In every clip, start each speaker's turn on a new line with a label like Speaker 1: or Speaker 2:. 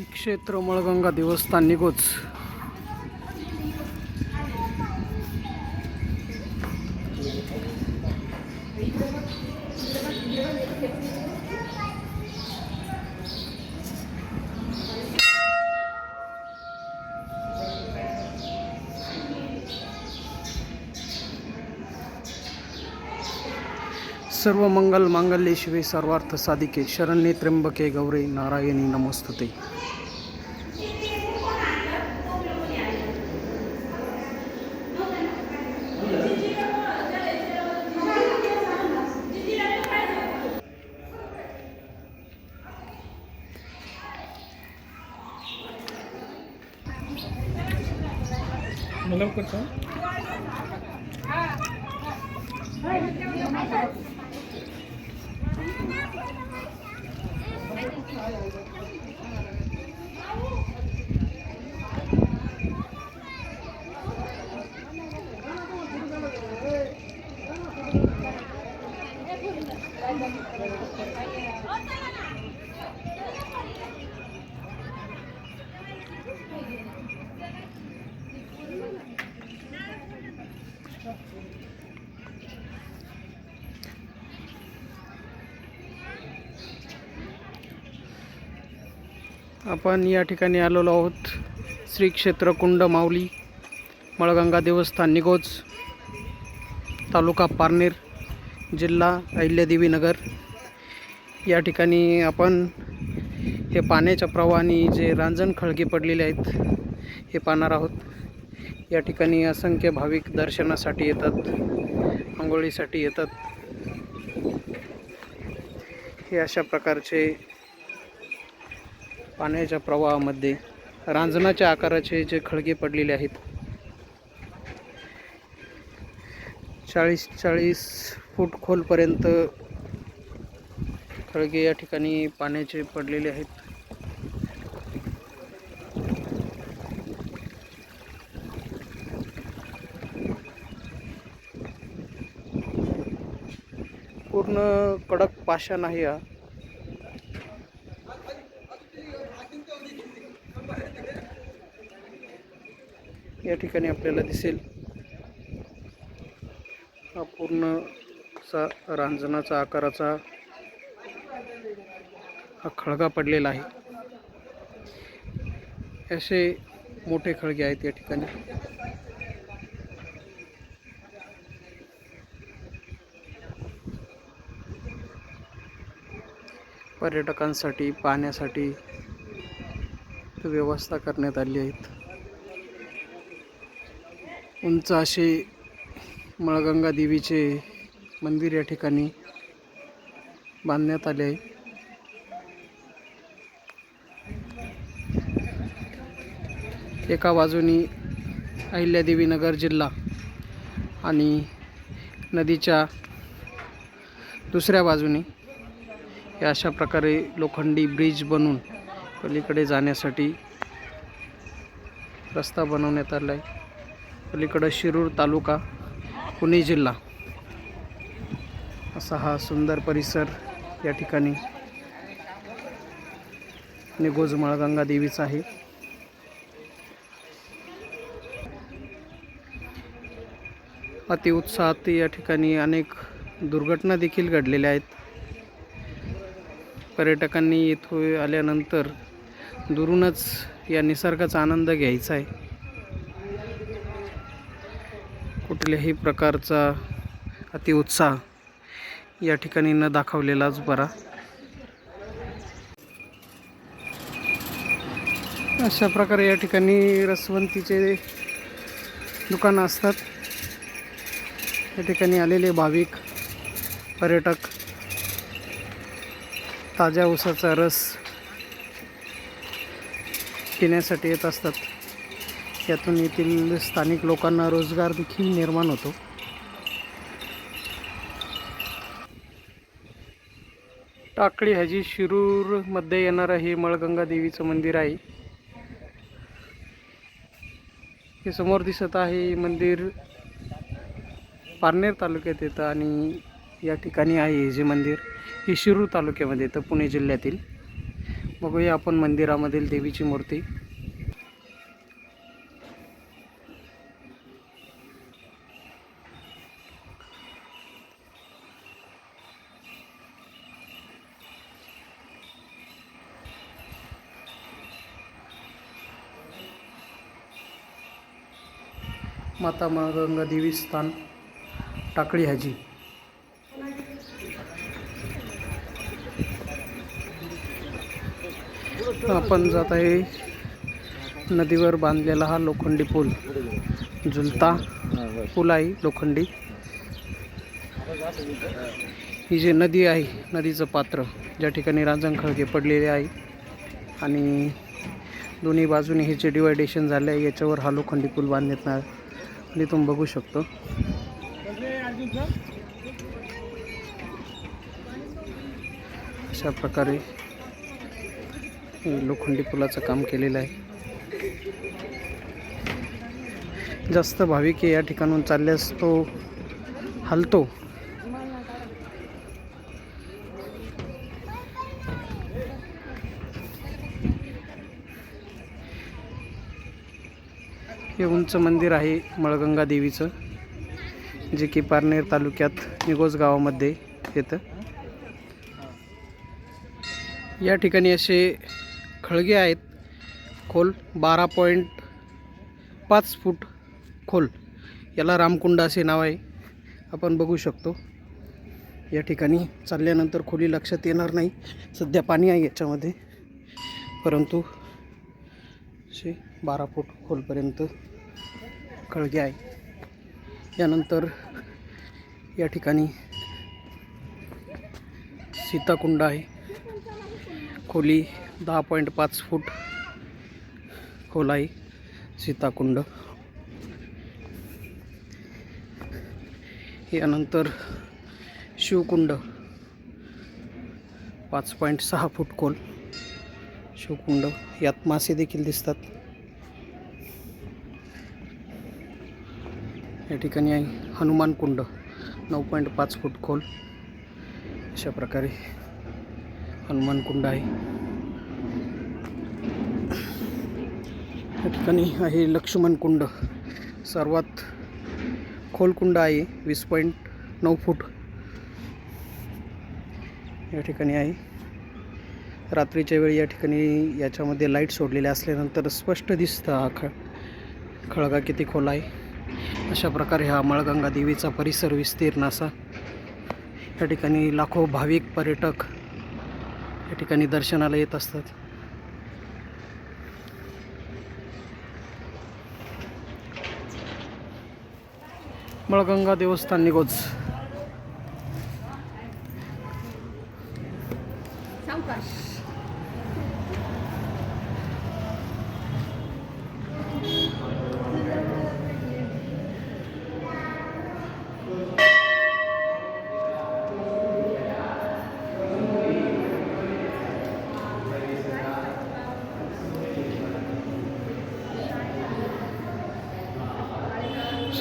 Speaker 1: क्षेत्र मळगंगा देवस्थान निघोच. सर्व मंगल मांगल्ये शिवे सर्वार्थ साधिके. शरण्ये त्र्यंबके गौरे नारायणी नमस्तुते.
Speaker 2: लवकर का
Speaker 1: आपण या ठिकाणी आलेलो आहोत. श्री क्षेत्र कुंड माऊली मळगंगा देवस्थान निगोज तालुका पारनेर जिल्हा अहिल्यादेवी नगर. या ठिकाणी आपण हे पाण्याच्या प्रवाहाने जे रांजण खळगे पडलेले आहेत हे पाहणार आहोत. या ठिकाणी असंख्य भाविक दर्शनासाठी येतात आंघोळीसाठी येतात. हे अशा प्रकारचे पाण्याच्या प्रवाहामध्ये रांजणाच्या आकाराचे जे खळगे पडलेले आहेत. चाळीस चाळीस फूट खोलपर्यंत खळगे या ठिकाणी पाण्याचे पडलेले आहेत. पूर्ण कडक पाषाण आहे हा. या ठिकाणी आपल्याला दिसेल. हा पूर्ण सा रांजणाचा आकाराचा हा खळगा पडलेला आहे. असे मोठे खळगे आहेत या ठिकाणी. पर्यटकांसाठी पाहण्यासाठी व्यवस्था करण्यात आली आहेत. उंच असे मळगंगा देवीचे मंदिर या ठिकाणी बांधण्यात आले आहे. एका बाजूनी अहिल्यादेवी नगर जिल्हा आणि नदीच्या दुसऱ्या बाजूने हे अशा प्रकारे लोखंडी ब्रिज बनवून पलीकडे जाण्यासाठी रस्ता बनवण्यात आला आहे. पलीकडं शिरूर तालुका पुणे जिल्हा. असा हा सुंदर परिसर या ठिकाणी निगोज गंगा देवीचा आहे अतिउत्साहात या ठिकाणी अनेक दुर्घटना देखील घडलेल्या आहेत. पर्यटकांनी येथे आल्यानंतर दुरूनच या निसर्गाचा आनंद घ्यायचा आहे. कुठल्याही प्रकारचा अतिउत्साह या ठिकाणी न दाखवलेलाच बरा. अशा प्रकारे या ठिकाणी रसवंतीचे दुकानं असतात. या ठिकाणी आलेले भाविक पर्यटक ताज्या ऊसाचा रस पिण्यासाठी येत असतात. यातून येथील स्थानिक लोकांना रोजगार देखील निर्माण होतो. टाकळी हजी शिरूरमध्ये येणारं हे मळगंगा देवीचं मंदिर आहे. हे समोर दिसत आहे मंदिर पारनेर तालुक्यात येतं आणि या ठिकाणी आहे हे जे मंदिर. हे शिरूर तालुक्यामध्ये येतं पुणे जिल्ह्यातील. बघूया आपण मंदिरामधील देवीची मूर्ती. माता गंगा देवी स्थान टाकळी हाजी आपण जात आहे नदीवर बांधलेला हा लोखंडी पूल. झुलता पूल आहे लोखंडी. ही जी नदी आहे नदीचं पात्र ज्या ठिकाणी रांजणखळगे पडलेले आहे आणि दोन्ही बाजूने हे जे डिवायडेशन झाले आहे याच्यावर हा लोखंडी पूल बांधण्यात आहे तुम्ही बघू शकतो. अशा प्रकारे लोखंडी पुलाचं काम केलेलं आहे. जास्त भाविक या ठिकाणून चालल्यास तो हलतो. उंच मंदिर आहे मळगंगा देवीचं जे की पारनेर तालुक्यात निगोज गावामध्ये येतं. या ठिकाणी असे खळगे आहेत. खोल बारा पॉईंट पाच फूट खोल. याला रामकुंड असे नाव आहे. आपण बघू शकतो. या ठिकाणी चालल्यानंतर खोली लक्षात येणार नाही. सध्या पाणी आहे याच्यामध्ये. परंतु असे बारा फूट खोलपर्यंत खळगे आहे. यानंतर या ठिकाणी सीताकुंड आहे. खोली दहा पॉईंट पाच फूट खोल आहे सीताकुंड. यानंतर शिवकुंड पाच पॉईंट सहा फूट खोल. शिवकुंड यात मासे देखील दिसतात. या ठिकाणी आहे हनुमान कुंड. नऊ पॉईंट पाच फूट खोल. अशा प्रकारे हनुमान कुंड आहे. या ठिकाणी आहे लक्ष्मण कुंड. सर्वात खोल कुंड आहे. वीस पॉईंट नऊ फूट. या ठिकाणी आहे. रात्रीच्या वेळी या ठिकाणी याच्यामध्ये लाइट सोडलेले असल्यानंतर स्पष्ट दिसतं हा ख खळगा किती खोल आहे. अशा प्रकारे हा मळगंगा देवीचा परिसर विस्तीर्ण असा. या ठिकाणी लाखो भाविक पर्यटक या ठिकाणी दर्शनाला येत असतात. मळगंगा देवस्थान निगोज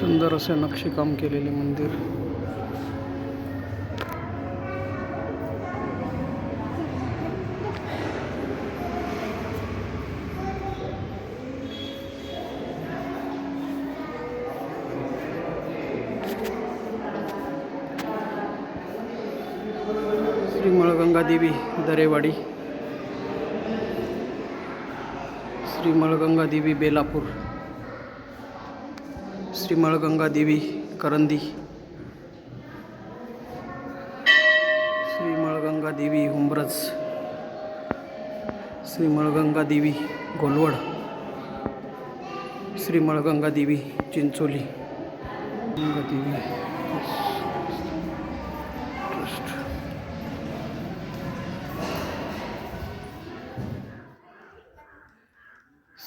Speaker 1: सुंदर असे नक्षीकाम केलेले मंदिर. श्री देवी दरेवाडी. श्रीमळगंगा देवी बेलापूर. श्रीमळगंगा देवी करंदी. श्रीमळगंगा देवी हुंबरज श्रीमळगंगा देवी गोलवड. श्रीमळगंगा देवी चिंचोली. गंगा देवी ट्रस्ट.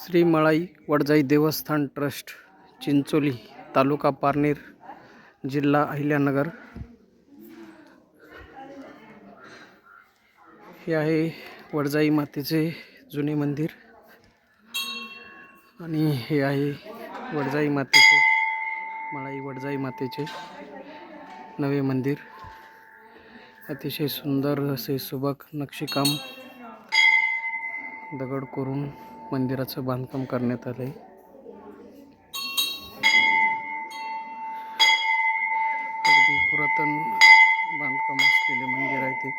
Speaker 1: श्रीमळाई वडजाई देवस्थान ट्रस्ट. चिंचोली तालुका पारनेर जिल्हा अहिल्यानगर. हे आहे वडजाई मातेचे जुने मंदिर. आणि हे आहे वडजाई मातेचे मळाई वडजाई मातेचे नवे मंदिर. अतिशय सुंदर असे सुबक नक्षीकाम दगड करून मंदिराचं बांधकाम करण्यात आलं आहे पुरातन बांधकाम असलेले मंदिर आहे ते.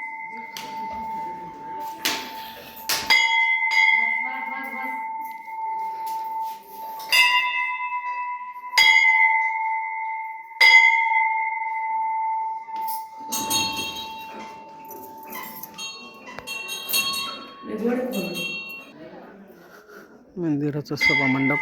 Speaker 1: मंदिराचं सभामंडप.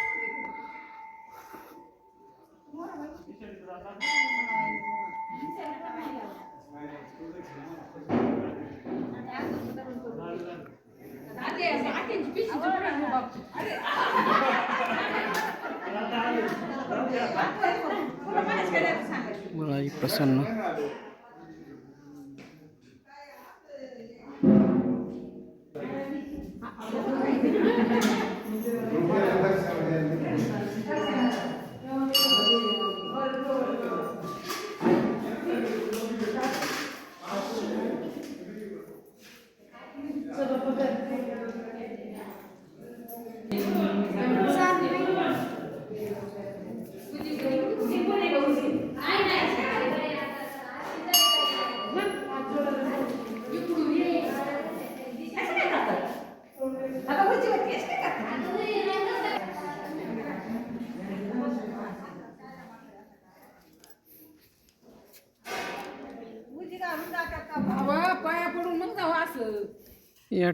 Speaker 1: मलाही प्रसन्न
Speaker 3: पाया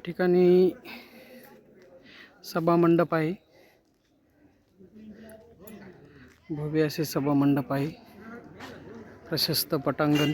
Speaker 1: ठिकाणी सभा मंडप आहे. भव्य असे सभा मंडप आहे. प्रशस्त पटांगण.